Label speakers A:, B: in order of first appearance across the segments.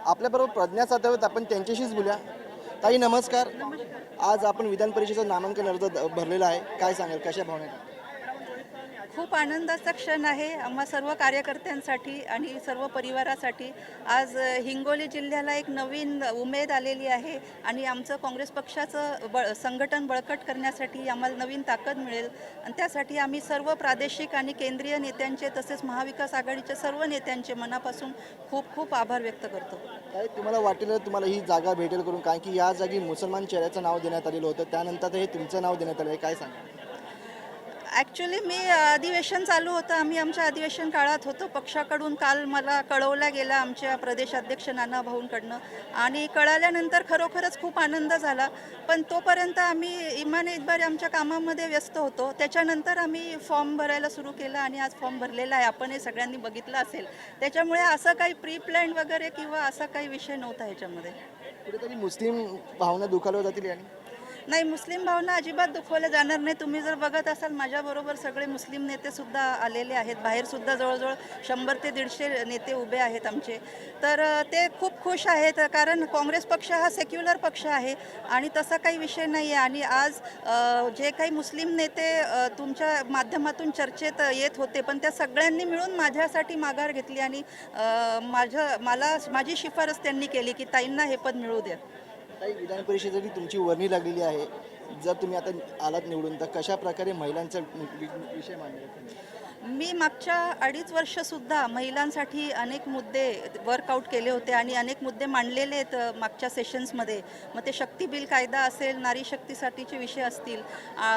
A: आपल्याबरोबर प्रज्ञा सातवत आपण त्यांच्याशीच बोलूया. ताई नमस्कार. आज आपण विधान परिषदेचं नामांकन अर्ज भरलेला आहे. काय सांगाल? कशा भावने
B: खूप आनंदाचा क्षण आहे. आम्हा सर्व कार्यकर्त्यांसाठी आणि सर्व परिवारासाठी आज हिंगोली जिल्ह्याला एक नवीन उमेद आलेली आहे आणि आमचं काँग्रेस पक्षाचं बळ संघटन बळकट करण्यासाठी आम्हाला नवीन ताकद मिळेल. आणि त्यासाठी आम्ही सर्व प्रादेशिक आणि केंद्रीय नेत्यांचे तसेच महाविकास आघाडीच्या सर्व नेत्यांचे मनापासून खूप खूप आभार व्यक्त करतो.
A: काय तुम्हाला वाटेल तुम्हाला ही जागा भेटेल करून? कारण की या जागी मुसलमान चेहऱ्याचं नाव देण्यात आलेलं होतं. त्यानंतर हे तुमचं नाव देण्यात आलं आहे. काय सांगा
B: ॲक्च्युली मी अधिवेशन चालू होतं. आम्ही आमच्या अधिवेशन काळात होतो. पक्षाकडून काल मला कळवला गेला आमच्या प्रदेश अध्यक्ष नाना भाऊंकडनं. आणि कळाल्यानंतर खरोखरच खूप आनंद झाला. पण तोपर्यंत आम्ही इमान इतबारे आमच्या कामामध्ये व्यस्त होतो. त्याच्यानंतर आम्ही फॉर्म भरायला सुरू केला आणि आज फॉर्म भरलेला आहे. आपण हे सगळ्यांनी बघितलं असेल. त्याच्यामुळे असं काही प्री प्लॅन वगैरे किंवा असा काही विषय नव्हता ह्याच्यामध्ये.
A: कुठेतरी मुस्लिम भावना दुखावल्या जातील आणि
B: नाही मुस्लिम भावना अजिबात दुखवल्या जाणार नाही. तुम्ही जर बघत असाल माझ्याबरोबर सगळे मुस्लिम नेते सुद्धा आलेले आहेत. बाहेर सुद्धा जवळजवळ शंभर ते दीडशे नेते उभे आहेत आमचे. तर ते खूप खुश आहेत कारण काँग्रेस पक्ष हा सेक्युलर पक्ष आहे आणि तसा काही विषय नाही आहे आणि आज जे काही मुस्लिम नेते तुमच्या माध्यमातून चर्चेत येत होते पण त्या सगळ्यांनी मिळून माझ्यासाठी माघार घेतली आणि माझं माझ्या मला माझी शिफारस त्यांनी केली की ताईंना हे पद मिळू द्या.
A: ताई विधान परिषदेची तुमची वर्णी लागलेली आहे. जर तुम्ही आता आलात निवडून तर कशा प्रकारे महिलांचा विषय मांडला
B: मी मागच्या अडीच वर्षसुद्धा महिलांसाठी अनेक मुद्दे वर्कआउट केले होते आणि अनेक मुद्दे मांडलेले आहेत मागच्या सेशन्समध्ये मग ते शक्ती बिल कायदा असेल नारी शक्तीसाठीचे विषय असतील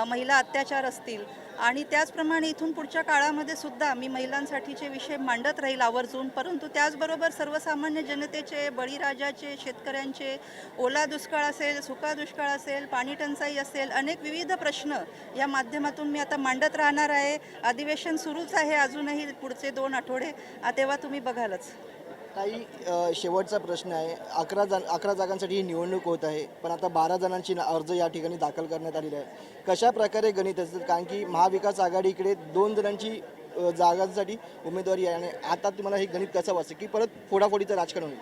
B: महिला अत्याचार असतील आणि त्याचप्रमाणे इथून पुढच्या काळामध्ये सुद्धा मी महिलांसाठीचे विषय मांडत राहील आवर्जून परंतु त्याचबरोबर सर्वसामान्य जनतेचे बळीराजाचे शेतकऱ्यांचे ओला दुष्काळ असेल सुका दुष्काळ असेल पाणी टंचाई असेल अनेक विविध प्रश्न या माध्यमातून मी आता मांडत राहणार आहे. अधिवेशन सुरूच आहे अजूनही पुढचे दोन आठवडे. तेव्हा तुम्ही बघालच.
A: काही शेवटचा प्रश्न आहे. अकरा जण अकरा जागांसाठी ही निवडणूक होत आहे पण आता बारा जणांची अर्ज या ठिकाणी दाखल करण्यात आलेली आहे कशा प्रकारे गणित असतात कारण की महाविकास आघाडीकडे दोन जणांची जागांसाठी उमेदवारी आहे आणि आता तुम्हाला हे गणित कसं वाचतं की परत फोडाफोडीचं राजकारण होईल.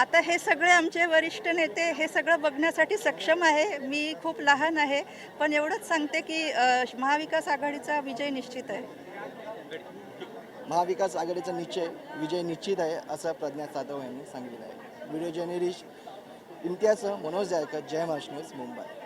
B: आता हे सगळे आमचे वरिष्ठ नेते हे सगळं बघण्यासाठी सक्षम आहे. मी खूप लहान आहे पण एवढंच सांगते की महाविकास आघाडीचा विजय निश्चित आहे.
A: महाविकास आघाडीचा निश्चय विजय निश्चित आहे असं प्रज्ञा सातव यांनी सांगितलं आहे. Video journalist Imtiyaz Manoj Jaykar Jai Maharashtra news Mumbai.